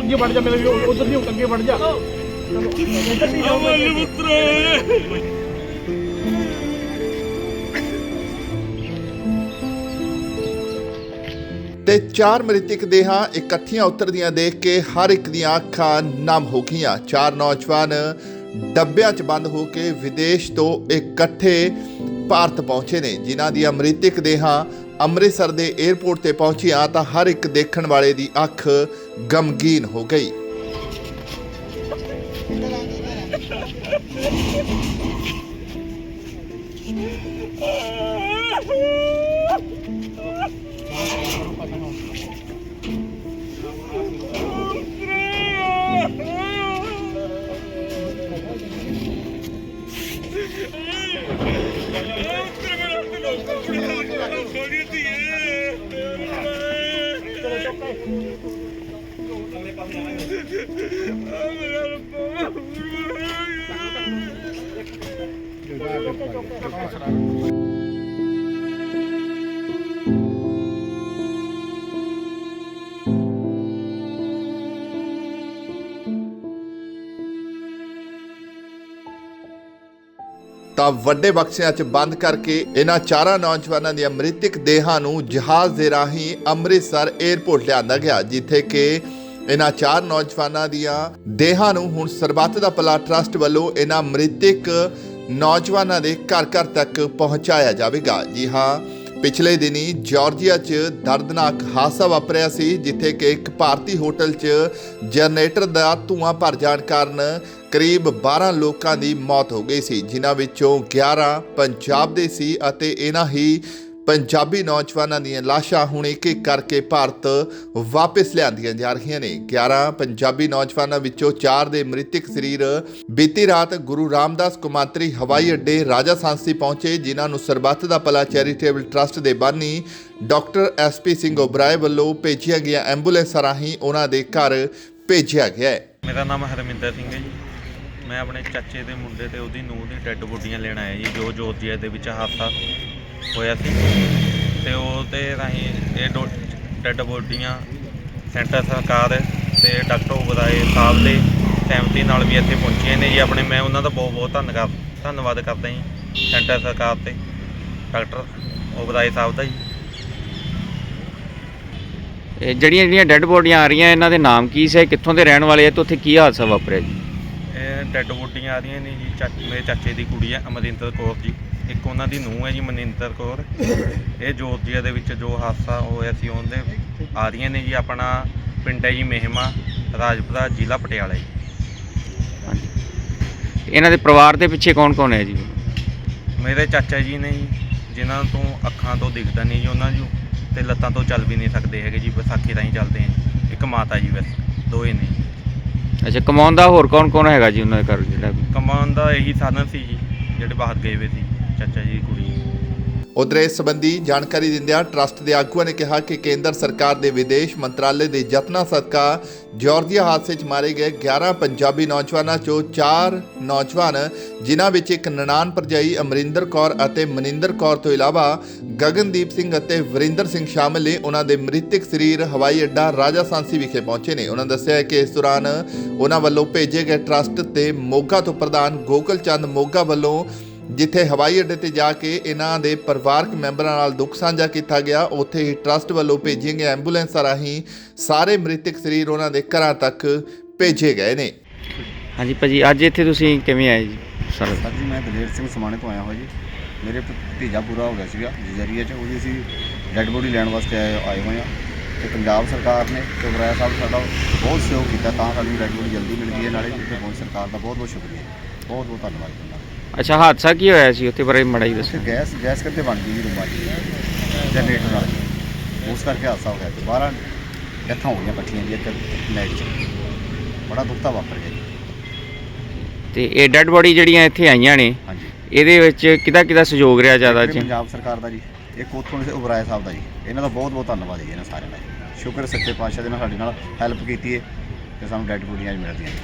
ਅੱਗੇ ਵੜ ਜਾ ਮੇਰੇ ਉਧਰ ਨਹੀਂ ਅੱਗੇ ਵੜ ਜਾ। ਅਮਲ ਤੇ ਚਾਰ ਮ੍ਰਿਤਕ ਦੇਹਾਂ ਇਕੱਠੀਆਂ ਉਤਰਦੀਆਂ ਦੇਖ ਕੇ ਹਰ ਇੱਕ ਦੀਆਂ ਅੱਖਾਂ ਨਮ ਹੋ ਗਈਆਂ। ਚਾਰ ਨੌਜਵਾਨ ਡੱਬਿਆਂ 'ਚ ਬੰਦ ਹੋ ਕੇ ਵਿਦੇਸ਼ ਤੋਂ ਇਕੱਠੇ ਭਾਰਤ ਪਹੁੰਚੇ ਨੇ। ਜਿਨ੍ਹਾਂ ਦੀਆਂ ਮ੍ਰਿਤਕ ਦੇਹਾਂ ਅੰਮ੍ਰਿਤਸਰ ਦੇ 에ਅਰਪੋਰਟ ਤੇ ਪਹੁੰਚੀਆਂ ਤਾਂ ਹਰ ਇੱਕ ਦੇਖਣ ਵਾਲੇ ਦੀ ਅੱਖ ਗਮਗੀਨ ਹੋ ਗਈ। Ah! ਤਾਂ ਵੱਡੇ ਬਕਸਿਆਂ 'ਚ ਬੰਦ ਕਰਕੇ ਇਹਨਾਂ ਚਾਰਾਂ ਨੌਜਵਾਨਾਂ ਦੀਆਂ ਮ੍ਰਿਤਕ ਦੇਹਾਂ ਨੂੰ ਜਹਾਜ਼ ਦੇ ਰਾਹੀਂ ਅੰਮ੍ਰਿਤਸਰ 에ਅਰਪੋਰਟ ਲਿਆਂਦਾ ਗਿਆ, ਜਿੱਥੇ ਕਿ ਇਹਨਾਂ ਚਾਰ ਨੌਜਵਾਨਾਂ ਦੀਆਂ ਦੇਹਾਂ ਨੂੰ ਹੁਣ ਸਰਬੱਤ ਦਾ ਭਲਾ ਟਰਸਟ ਵੱਲੋਂ ਇਹਨਾਂ ਮ੍ਰਿਤਕ ਨੌਜਵਾਨਾਂ ਦੇ ਘਰ ਘਰ ਤੱਕ ਪਹੁੰਚਾਇਆ ਜਾਵੇਗਾ। ਜੀ ਹਾਂ, ਪਿਛਲੇ ਦਿਨੀ ਜਾਰਜੀਆ 'ਚ ਦਰਦਨਾਕ ਹਾਦਸਾ ਵਾਪਰਿਆ ਸੀ, ਜਿੱਥੇ ਕਿ ਇੱਕ ਭਾਰਤੀ ਹੋਟਲ 'ਚ ਜਨਰੇਟਰ ਦਾ ਧੂਆਂ ਭਰ ਜਾਣ ਕਾਰਨ ਕਰੀਬ 12 ਲੋਕਾਂ ਦੀ ਮੌਤ ਹੋ ਗਈ ਸੀ, ਜਿਨ੍ਹਾਂ ਵਿੱਚੋਂ 11 ਪੰਜਾਬ ਦੇ ਸੀ ਅਤੇ ਇਹਨਾਂ ਹੀ ਪੰਜਾਬੀ ਨੌਜਵਾਨਾਂ ਦੀਆਂ ਲਾਸ਼ਾਂ ਹੁਣ ਇੱਕ ਇੱਕ ਕਰਕੇ ਭਾਰਤ ਵਾਪਸ ਲਿਆਂਦੀਆਂ ਜਾ ਰਹੀਆਂ ਨੇ। 11 ਪੰਜਾਬੀ ਨੌਜਵਾਨਾਂ ਵਿੱਚੋਂ 4 ਦੇ ਮ੍ਰਿਤਕ ਸਰੀਰ ਬੀਤੀ ਰਾਤ ਗੁਰੂ ਰਾਮਦਾਸ ਕੁਮਾਂਤਰੀ ਹਵਾਈ ਅੱਡੇ ਰਾਜਾ ਸਾਂਸੀ ਪਹੁੰਚੇ, ਜਿਨ੍ਹਾਂ ਨੂੰ ਸਰਬੱਤ ਦਾ ਭਲਾ ਚੈਰੀਟੇਬਲ ਟਰਸਟ ਦੇ ਬਾਨੀ ਡਾਕਟਰ ਐਸਪੀ ਸਿੰਘ ਓਬਰਾਏ ਵੱਲੋਂ ਭੇਜੀਆਂ ਗਈਆਂ ਐਂਬੂਲੈਂਸਾਂ ਰਾਹੀਂ ਉਹਨਾਂ ਦੇ ਘਰ ਭੇਜਿਆ ਗਿਆ ਹੈ। ਮੇਰਾ ਨਾਮ ਹਰਮਿੰਦਰ ਸਿੰਘ ਹੈ ਜੀ। ਮੈਂ ਆਪਣੇ ਚਾਚੇ ਦੇ ਮੁੰਡੇ ਤੇ ਉਹਦੀ ਨੂੰਹ ਦੀ ਡੈੱਡ ਬੋਡੀਆਂ ਲੈਣ ਆਇਆ ਜੀ, ਜੋ ਜੋਰਜੀਆ ਦੇ ਵਿੱਚ ਹਾਦਸਾ ਹੋਇਆ ਸੀ ਤੇ ਉਹ ਤੇ ਰਾਹੀਂ ਇਹ ਡੋ- ਡੈੱਡ ਬੋਡੀਆਂ ਸੈਂਟਰ ਸਰਕਾਰ ਤੇ ਡਾਕਟਰ ਉਬਰਾਏ ਸਾਹਿਬ ਦੇ ਸਹਿਮਤੀ ਨਾਲ ਵੀ ਇੱਥੇ ਪਹੁੰਚੀਆਂ ਨੇ ਜੀ। ਆਪਣੇ ਮੈਂ ਉਹਨਾਂ ਦਾ ਬਹੁਤ ਬਹੁਤ ਧੰਨਵਾਦ ਧੰਨਵਾਦ ਕਰਦਾ ਜੀ ਸੈਂਟਰ ਸਰਕਾਰ ਤੇ ਡਾਕਟਰ ਉਬਰਾਏ ਸਾਹਿਬ ਦਾ ਜੀ। ਇਹ ਜਿਹੜੀਆਂ ਜਿਹੜੀਆਂ ਡੈੱਡ ਬੋਡੀਆਂ ਆ ਰਹੀਆਂ ਇਹਨਾਂ ਦੇ ਨਾਮ ਕੀ ਸੀ? ਕਿੱਥੋਂ ਦੇ ਰਹਿਣ ਵਾਲੇ ਆ ਤੇ ਉੱਥੇ ਕੀ ਹਾਦਸਾ ਵਾਪਰਿਆ ਜੀ? ਇਹ ਡੈੱਡ ਬੋਡੀਆਂ ਆ ਰਹੀਆਂ ਨੇ ਜੀ ਚਾਚੇ ਮੇਰੇ ਚਾਚੇ ਦੀ ਕੁੜੀ ਹੈ ਅਮਰਿੰਦਰ ਕੌਰ ਜੀ। ਇੱਕ ਉਹਨਾਂ ਦੀ ਨੂੰਹ ਹੈ ਜੀ ਮਨਿੰਦਰ ਕੌਰ। ਇਹ ਜੋਰਜੀਆ ਦੇ ਵਿੱਚ ਜੋ ਹਾਦਸਾ ਹੋਇਆ ਸੀ ਉਹਦੇ ਆ ਰਹੀਆਂ ਨੇ ਜੀ ਆਪਣਾ ਪਿੰਡ ਹੈ ਜੀ ਮਹਿਮਾ ਰਾਜਪੁਰਾ ਜ਼ਿਲ੍ਹਾ ਪਟਿਆਲਾ ਜੀ। ਇਹਨਾਂ ਦੇ ਪਰਿਵਾਰ ਦੇ ਪਿੱਛੇ ਕੌਣ ਕੌਣ ਹੈ ਜੀ? ਮੇਰੇ ਚਾਚਾ ਜੀ ਨੇ ਜੀ ਜਿਨ੍ਹਾਂ ਤੋਂ ਅੱਖਾਂ ਤੋਂ ਦਿਖਦਾ ਨਹੀਂ ਜੀ ਉਹਨਾਂ ਨੂੰ ਤੇ ਲੱਤਾਂ ਤੋਂ ਚੱਲ ਵੀ ਨਹੀਂ ਸਕਦੇ ਹੈਗੇ ਜੀ ਵਿਸਾਖੀ ਰਾਹੀਂ ਚੱਲਦੇ ਆ ਇੱਕ ਮਾਤਾ ਜੀ ਬਸ ਦੋਏ ਨੇ ਜੀ। ਅੱਛਾ ਕਮਾਉਣ ਦਾ ਹੋਰ ਕੌਣ ਕੌਣ ਹੈਗਾ ਜੀ ਉਹਨਾਂ ਦੇ ਘਰ ਜਿਹੜਾ? ਕਮਾਉਣ ਦਾ ਇਹੀ ਸਾਧਨ ਸੀ ਜੀ ਜਿਹੜੇ ਬਾਹਰ ਗਏ ਹੋਏ ਸੀ। ਚਾਚਾ ਜੀ ਦੀ ਕੁੜੀ। ਉਧਰ ਇਸ ਸੰਬੰਧੀ ਜਾਣਕਾਰੀ ਦਿੰਦਿਆਂ ਟਰਸਟ ਦੇ ਆਗੂਆਂ ਨੇ ਕਿਹਾ ਕਿ ਕੇਂਦਰ ਸਰਕਾਰ ਦੇ ਵਿਦੇਸ਼ ਮੰਤਰਾਲੇ ਦੇ ਯਤਨਾਂ ਸਦਕਾ ਜਾਰਜੀਆ ਹਾਦਸੇ 'ਚ ਮਾਰੇ ਗਏ 11 ਪੰਜਾਬੀ ਨੌਜਵਾਨਾਂ 'ਚੋਂ 4 ਨੌਜਵਾਨ, ਜਿਨ੍ਹਾਂ ਵਿੱਚ ਇੱਕ ਨਨਾਨ ਭਰਜਾਈ ਅਮਰਿੰਦਰ ਕੌਰ ਅਤੇ ਮਨਿੰਦਰ ਕੌਰ ਤੋਂ ਇਲਾਵਾ ਗਗਨਦੀਪ ਸਿੰਘ ਅਤੇ ਵਰਿੰਦਰ ਸਿੰਘ ਸ਼ਾਮਲ ਨੇ ਉਹਨਾਂ ਦੇ ਮ੍ਰਿਤਕ ਸਰੀਰ ਹਵਾਈ ਅੱਡਾ ਰਾਜਾ ਸਾਂਸੀ ਵਿਖੇ ਪਹੁੰਚੇ ਨੇ। ਉਹਨਾਂ ਦੱਸਿਆ ਕਿ ਇਸ ਦੌਰਾਨ ਉਹਨਾਂ ਵੱਲੋਂ ਭੇਜੇ ਗਏ ਟਰਸਟ ਤੇ ਮੋਗਾ ਤੋਂ ਪ੍ਰਧਾਨ ਗੋਕਲ ਚੰਦ ਮੋਗਾ ਵੱਲੋਂ ਜਿੱਥੇ ਹਵਾਈ ਅੱਡੇ ਤੇ ਜਾ ਕੇ ਇਹਨਾਂ ਦੇ ਪਰਿਵਾਰਕ ਮੈਂਬਰਾਂ ਨਾਲ ਦੁੱਖ ਸਾਂਝਾ ਕੀਤਾ ਗਿਆ ਉੱਥੇ ਹੀ ਟਰਸਟ ਵੱਲੋਂ ਭੇਜੀਆਂ ਗਈਆਂ ਐਂਬੂਲੈਂਸਾਂ ਰਾਹੀਂ ਸਾਰੇ ਮ੍ਰਿਤਕ ਸਰੀਰ ਉਹਨਾਂ ਦੇ ਘਰਾਂ ਤੱਕ ਭੇਜੇ ਗਏ ਨੇ। ਹਾਂਜੀ ਭਾਜੀ ਅੱਜ ਇੱਥੇ ਤੁਸੀਂ ਕਿਵੇਂ ਆਏ ਜੀ? ਸਰ। ਸਰ ਜੀ ਮੈਂ ਦਲੇਰ ਸਿੰਘ ਸਮਾਣੇ ਤੋਂ ਆਇਆ ਹੋਇਆ ਜੀ। ਮੇਰੇ ਭਤੀਜਾ ਪੂਰਾ ਹੋ ਗਿਆ ਸੀਗਾ ਜਜ਼ਰੀਆ 'ਚ। ਉਹਦੀ ਅਸੀਂ ਡੈੱਡ ਬੋਡੀ ਲੈਣ ਵਾਸਤੇ ਆਏ ਆਏ ਹੋਏ ਆ। ਤੇ ਪੰਜਾਬ ਸਰਕਾਰ ਨੇ ਤੇ ਬਰਾਇਆ ਸਾਹਿਬ ਸਾਡਾ ਬਹੁਤ ਸਹਿਯੋਗ ਕੀਤਾ ਤਾਂ ਸਾਡੀ ਡੈੱਡ ਬੋਡੀ ਜਲਦੀ ਮਿਲ ਗਈ ਹੈ। ਨਾਲੇ ਬਹੁਤ ਸਰਕਾਰ ਦਾ ਬਹੁਤ ਬਹੁਤ ਸ਼ੁਕਰੀਆ। ਬਹੁਤ ਬਹੁਤ ਧੰਨਵਾਦ ਕਰਦਾ ਅੱਛਾ ਹਾਦਸਾ ਕੀ ਹੋਇਆ ਸੀ? ਉੱਥੇ ਬਾਰੇ ਮੜਾ ਤੇ ਦੱਸੋ। ਗੈਸ ਗੈਸ ਕਰਕੇ ਬਣ ਗਈ ਰੂਮਾਂ 'ਚ ਜਨਰੇਟਰ ਨਾਲ। ਉਸ ਕਰਕੇ ਹਾਦਸਾ ਹੋ ਗਿਆ। ਤੇ 12 ਡੈਥਾਂ ਹੋ ਗਈਆਂ ਇੱਕ ਨਾਈਟ 'ਚ। ਬੜਾ ਦੁੱਖ ਤਾਂ ਵਾਪਰ ਗਿਆ ਜੀ। ਤੇ ਇਹ ਡੈੱਡ ਬੋਡੀ ਜਿਹੜੀਆਂ ਇੱਥੇ ਆਈਆਂ ਨੇ ਹਾਂਜੀ। ਇਹਦੇ ਵਿੱਚ ਕਿਹਦਾ ਕਿਹਦਾ ਸਹਿਯੋਗ ਰਿਹਾ ਜ਼ਿਆਦਾ ਜੀ? ਪੰਜਾਬ ਸਰਕਾਰ ਦਾ ਜੀ। ਇੱਕ ਉੱਥੋਂ ਦੇ ਉਬਰਾਏ ਸਾਹਿਬ ਦਾ ਜੀ। ਇਹਨਾਂ ਦਾ ਬਹੁਤ ਬਹੁਤ ਧੰਨਵਾਦ ਜੀ ਇਹਨਾਂ ਸਾਰਿਆਂ ਦਾ। ਸ਼ੁਕਰ ਸੱਚੇ ਪਾਤਸ਼ਾਹ ਦੇ ਨਾਲ ਸਾਡੇ ਨਾਲ ਹੈਲਪ ਕੀਤੀ ਹੈ ਤੇ ਸਾਨੂੰ ਡੈਡ ਬੋਡੀਆਂ ਅੱਜ ਮਿਲਦੀਆਂ ਜੀ।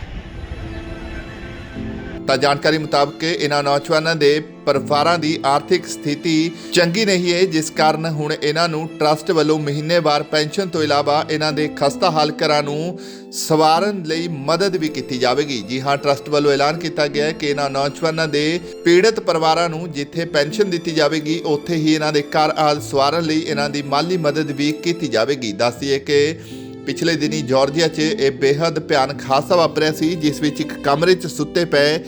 ਤਾਂ ਜਾਣਕਾਰੀ ਮੁਤਾਬਕ ਇਹਨਾਂ ਨੌਜਵਾਨਾਂ ਦੇ ਪਰਿਵਾਰਾਂ ਦੀ ਆਰਥਿਕ ਸਥਿਤੀ ਚੰਗੀ ਨਹੀਂ ਹੈ, ਜਿਸ ਕਾਰਨ ਹੁਣ ਇਹਨਾਂ ਨੂੰ ਟਰਸਟ ਵੱਲੋਂ ਮਹੀਨੇਵਾਰ ਪੈਨਸ਼ਨ ਤੋਂ ਇਲਾਵਾ ਇਹਨਾਂ ਦੇ ਖਸਤਾ ਹਾਲ ਘਰਾਂ ਨੂੰ ਸਵਾਰਨ ਲਈ ਮਦਦ ਵੀ ਕੀਤੀ ਜਾਵੇਗੀ। ਜੀ ਹਾਂ, ਟਰਸਟ ਵੱਲੋਂ ਐਲਾਨ ਕੀਤਾ ਗਿਆ ਹੈ ਕਿ ਇਹਨਾਂ ਨੌਜਵਾਨਾਂ ਦੇ ਪੀੜਤ ਪਰਿਵਾਰਾਂ ਨੂੰ ਜਿੱਥੇ ਪੈਨਸ਼ਨ ਦਿੱਤੀ ਜਾਵੇਗੀ, ਉੱਥੇ ਹੀ ਇਹਨਾਂ ਦੇ ਘਰ ਆਦ ਸਵਾਰਨ ਲਈ ਇਹਨਾਂ ਦੀ ਮਾਲੀ ਮਦਦ ਵੀ ਕੀਤੀ ਜਾਵੇਗੀ। ਦੱਸਦੀਏ ਕਿ ਪਿਛਲੇ ਦਿਨੀ ਜਾਰਜੀਆ 'ਚ ਇਹ ਬੇहद ਭਿਆਨਕ ਹਾਦਸਾ ਵਾਪਰਿਆ ਸੀ, ਜਿਸ ਵਿੱਚ ਇੱਕ ਕਮਰੇ 'ਚ ਸੁੱਤੇ ਪਏ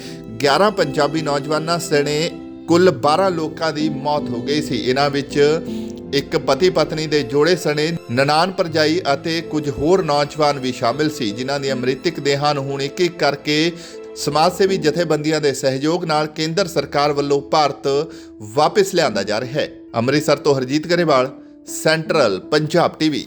11 ਪੰਜਾਬੀ ਨੌਜਵਾਨਾਂ ਸਣੇ ਕੁੱਲ 12 ਲੋਕਾਂ ਦੀ ਮੌਤ ਹੋ ਗਈ ਸੀ। ਇਹਨਾਂ ਵਿੱਚ ਇੱਕ ਪਤੀ ਪਤਨੀ ਦੇ ਜੋੜੇ ਸਣੇ ਨਨਾਨ ਪਰਜਾਈ ਅਤੇ ਕੁਝ ਹੋਰ ਨੌਜਵਾਨ ਵੀ ਸ਼ਾਮਿਲ ਸੀ, ਜਿਨ੍ਹਾਂ ਦੀਆਂ ਮ੍ਰਿਤਕ ਦੇਹਾਂ ਨੂੰ ਹੁਣ ਇੱਕ ਇੱਕ ਕਰਕੇ ਸਮਾਜ ਸੇਵੀ ਜਥੇਬੰਦੀਆਂ ਦੇ ਸਹਿਯੋਗ ਨਾਲ ਕੇਂਦਰ ਸਰਕਾਰ ਵੱਲੋਂ ਭਾਰਤ ਵਾਪਸ ਲਿਆਂਦਾ ਜਾ ਰਿਹਾ ਹੈ। ਅੰਮ੍ਰਿਤਸਰ ਤੋਂ ਹਰਜੀਤ ਗਰੇਵਾਲ, ਸੈਂਟਰਲ ਪੰਜਾਬ ਟੀਵੀ।